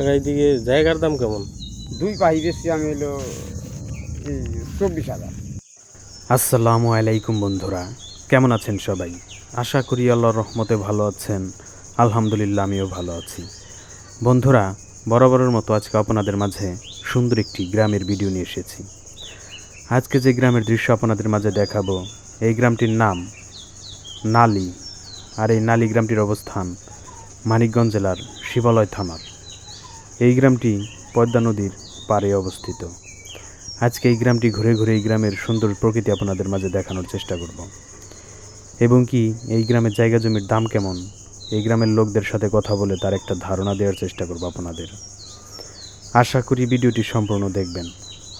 এইদিকে জায়গার দাম কেমন? দুই পাহি বেশি আমি হলো চব্বিশ হাজার। আসসালামু আলাইকুম বন্ধুরা কেমন আছেন সবাই? আশা করি আল্লাহর রহমতে ভালো আছেন আলহামদুলিল্লাহ আমিও ভালো আছি। বন্ধুরা বরাবরের মতো আজকে আপনাদের মাঝে সুন্দর একটি গ্রামের ভিডিও নিয়ে এসেছি। আজকে যে গ্রামের দৃশ্য আপনাদের মাঝে দেখাবো এই গ্রামটির নাম নালি। আর এই নালি গ্রামটির অবস্থান মানিকগঞ্জ জেলার শিবালয় থানার। এই গ্রামটি পদ্মা নদীর পাড়ে অবস্থিত। আজকে এই গ্রামটি ঘুরে ঘুরে এই গ্রামের সুন্দর প্রকৃতি আপনাদের মাঝে দেখানোর চেষ্টা করব। এবং কি, এই গ্রামের জায়গা জমির দাম কেমন? এই গ্রামের লোকদের সাথে কথা বলে তার একটা ধারণা দেওয়ার চেষ্টা করব আপনাদের। আশা করি ভিডিওটি সম্পূর্ণ দেখবেন।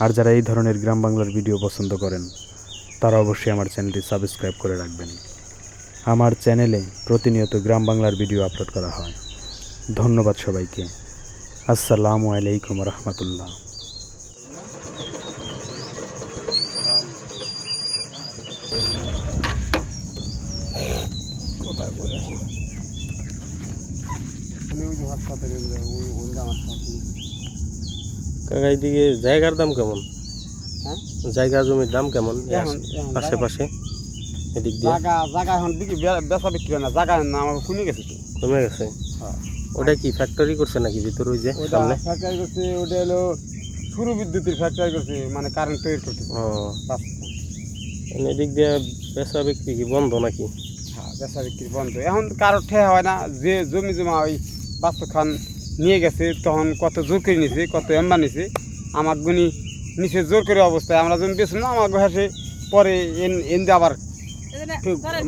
আর যারা এই ধরনের গ্রাম বাংলার ভিডিও পছন্দ করেন, তারা অবশ্যই আমার চ্যানেলটি সাবস্ক্রাইব করে রাখবেন। আমার চ্যানেলে প্রতিনিয়ত গ্রাম বাংলার ভিডিও আপলোড করা হয়। ধন্যবাদ সবাইকে। আসসালামু আলাইকুম রহমতুল্লাহ। কাকা এইদিকে জায়গার দাম কেমন? হ্যাঁ? জায়গা জমির দাম কেমন? এই এখন এখন আশে জায়গা- এদিক দিয়ে? জায়গা জায়গা এখন দিকে বেচা বিক্রি না। জায়গা না আমার কমে গেছে তো। কমে গেছে? হ্যাঁ। ওটা কি ফ্যাক্টরি করছে নাকি ভিতরে ওই যে ওটা সামনে? ফ্যাক্টরি করছে ওটা হলো শুরু বিদ্যুতের ফ্যাক্টরি করছে মানে কারেন্ট তৈরি করতে ও। বাস মানে এদিক দিয়ে বেচা বিক্রি কি বন্ধ নাকি? হ্যাঁ বেচা বিক্রি বন্ধ। এখন কারও ঠেয়া হয় না যে জমি জমা ওই বাস্তু খান নিয়ে গেছে তখন কত জোর করে নিছে কত এম্বা নিছে আমার গুনি নিচে জোর করে অবস্থায় আমরা জমি বেছি না আমার ঘাসে পরে এন এনদে আবার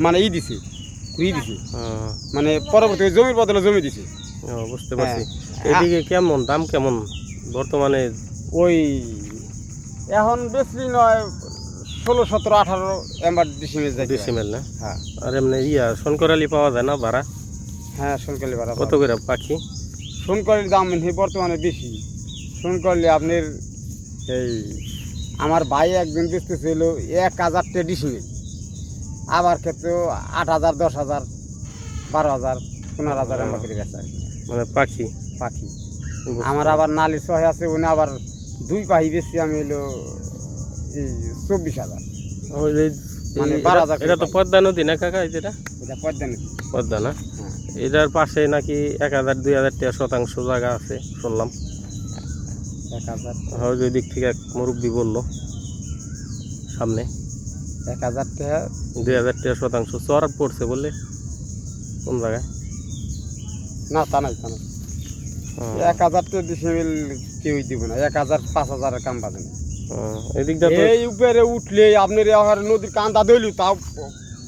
মানে ই দিছে ঘুরিয়ে দিছে। মানে পরবর্তী জমির বদলে জমি দিছে। বুঝতে পারছি। হ্যাঁ। এদিকে কেমন দাম কেমন বর্তমানে? ওই এখন বেশি নয় ষোলো সতেরো আঠারো এম্বার ডিসিমেজ যায় ডিসিমেল না? হ্যাঁ। আর এমনি ইয়া শনকরালি পাওয়া যায় না ভাড়া? হ্যাঁ সোনকালি ভাড়া কত করে পাখি? সোনকালির দাম বর্তমানে বেশি। সোনকালি আপনার এই আমার ভাই একজন বেচতেছিল এক হাজার টাকা ডিসিমেল। আবার ক্ষেত্রেও আট হাজার দশ হাজার বারো হাজার পনেরো হাজার এম্বার করে বেচা মানে পাখি। পাখি। আমার আবার নালি ছয় আছে উনি আবার দুই পাখি বেশি আমি হলো এই চব্বিশ হাজার। মানে বারো হাজার এটা তো পদ্মা নদী না কাকা যেটা? এটা পদ্মা নদী। পদ্মা না? হ্যাঁ। এটার পাশে নাকি এক হাজার দুই হাজার টাকা শতাংশ জায়গা আছে শুনলাম। এক হাজার। হয় ওই দিক থেকে এক মুরব্বী বলল সামনে। এক হাজার টাকা। দুই হাজার টাকা শতাংশ। চর পড়ছে বললে কোন জায়গায়? না তা নাই তা নাই। এক হাজার টাকা ডিসিমেল কেউই দিব না এক হাজার পাঁচ হাজারের কাম বাজে না। তো এই উপরে উঠলে আপনার এবার নদীর কান্দা দইলি তাও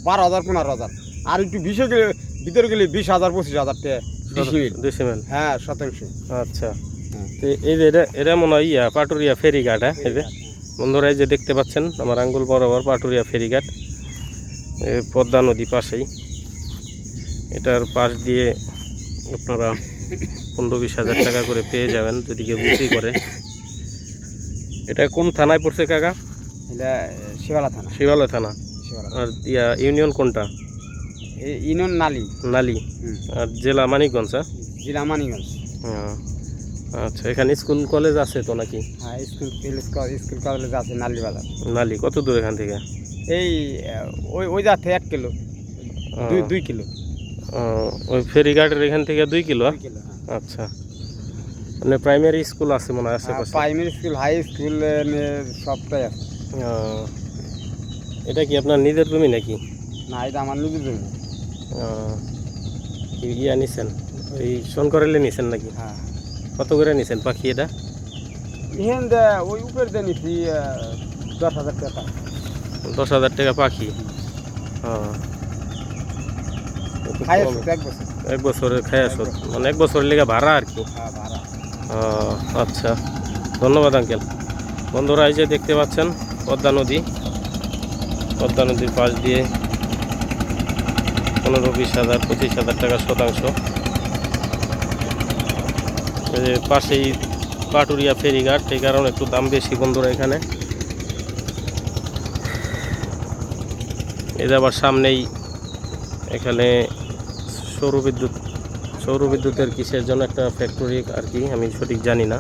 বারো হাজার পনেরো হাজার। আর একটু বিশে গেলে ভিতরে গেলে বিশ হাজার পঁচিশ হাজার ডিসিমেল হ্যাঁ শতাংশ। আচ্ছা। হ্যাঁ। এই যে এটা এটা মনে হয় ইয়া পাটুরিয়া ফেরিঘাট হ্যাঁ এই যে। বন্ধুরা এই যে দেখতে পাচ্ছেন আমার আঙ্গুল বরাবর পাটুরিয়া ফেরিঘাট পদ্মা নদী পাশেই। এটার পাশ দিয়ে আপনারা পনেরো বিশ হাজার টাকা করে পেয়ে যাবেন যদি কেউ বিক্রি করে। এটা কোন থানায় পড়ছে কাকা? এটা শিবালা থানা। শিবালয় থানা। শিবালা আর ইয়া ইউনিয়ন কোনটা? ইনন নালি। নালি। আর জেলা মানিকগঞ্জ হ্যাঁ? জেলা মানিগঞ্জ হ্যাঁ। আচ্ছা এখানে স্কুল কলেজ আছে তো নাকি? হ্যাঁ স্কুল স্কুল স্কুল কলেজ আছে নালি বাজার। নালি কত দূর এখান থেকে? এই ওই ওই যাতে এক কিলো। দুই দুই কিলো। ওই ফেরিঘাটের এখান থেকে দুই কিলো? হ্যাঁ। আচ্ছা। মানে প্রাইমারি স্কুল আছে মনে হয় আশেপাশে? প্রাইমারি স্কুল হাই স্কুল সবটাই আছে। এটা কি আপনার নিজের জমি নাকি? না এটা আমার নিজের কি ইয়া নিছেন? এই শঙ্করেলে নিছেন নাকি? হ্যাঁ। কত করে নিছেন পাখি এটা? দে ওই উপর দিয়ে নিছি দশ হাজার টাকা। দশ হাজার টাকা পাখি? ও। এ তো খাই কম। আসছে এক বছর। এক বছরের খাই আসো। মানে এক বছরের লেগে ভাড়া আর কি। হ্যাঁ ও, আচ্ছা। ধন্যবাদ আঙ্কেল। বন্ধুরা এই যে দেখতে পাচ্ছেন পদ্মা নদী। পদ্মা নদীর পাশ দিয়ে পনেরো বিশ হাজার পঁচিশ হাজার টাকা শতাংশ। এই পাশেই পাটুরিয়া ফেরিঘাট এই কারণে একটু দাম বেশি বন্ধুরা এখানে। এই আবার সামনেই এখানে সৌর সৌরবিদ্যুতের সৌর বিদ্যুতের কিসের জন্য একটা ফ্যাক্টরি আর কি আমি সঠিক জানি না।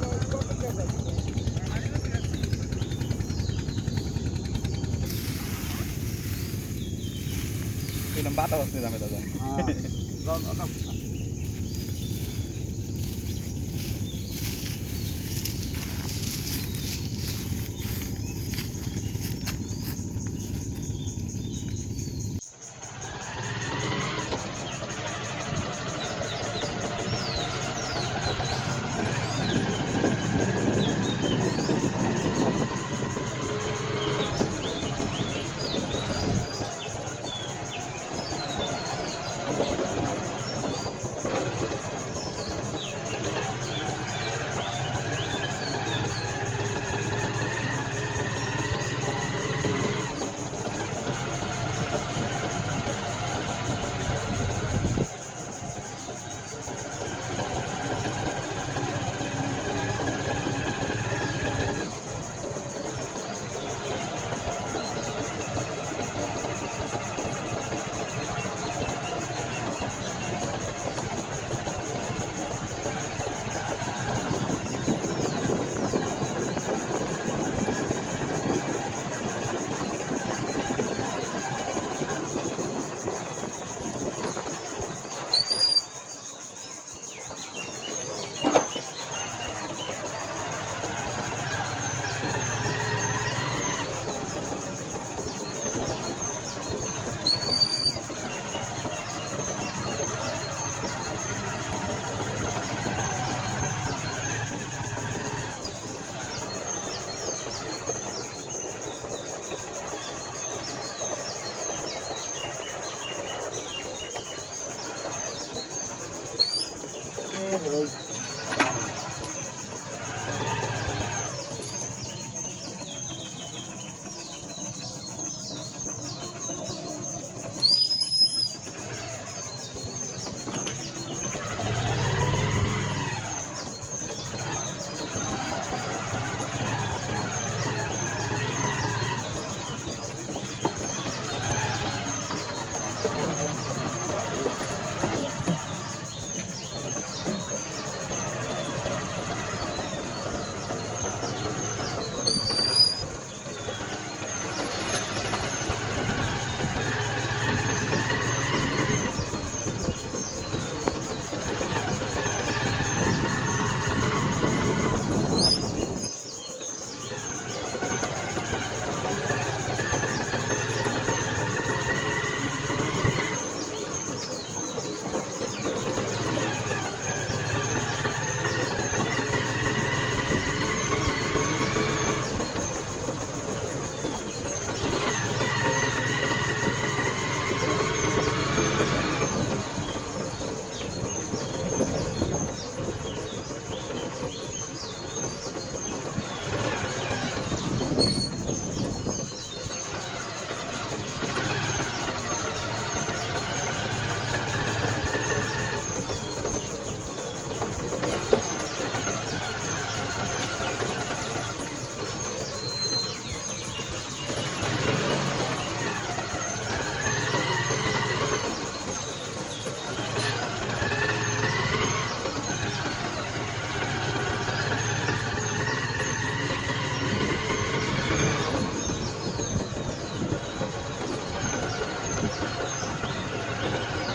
フフフフ。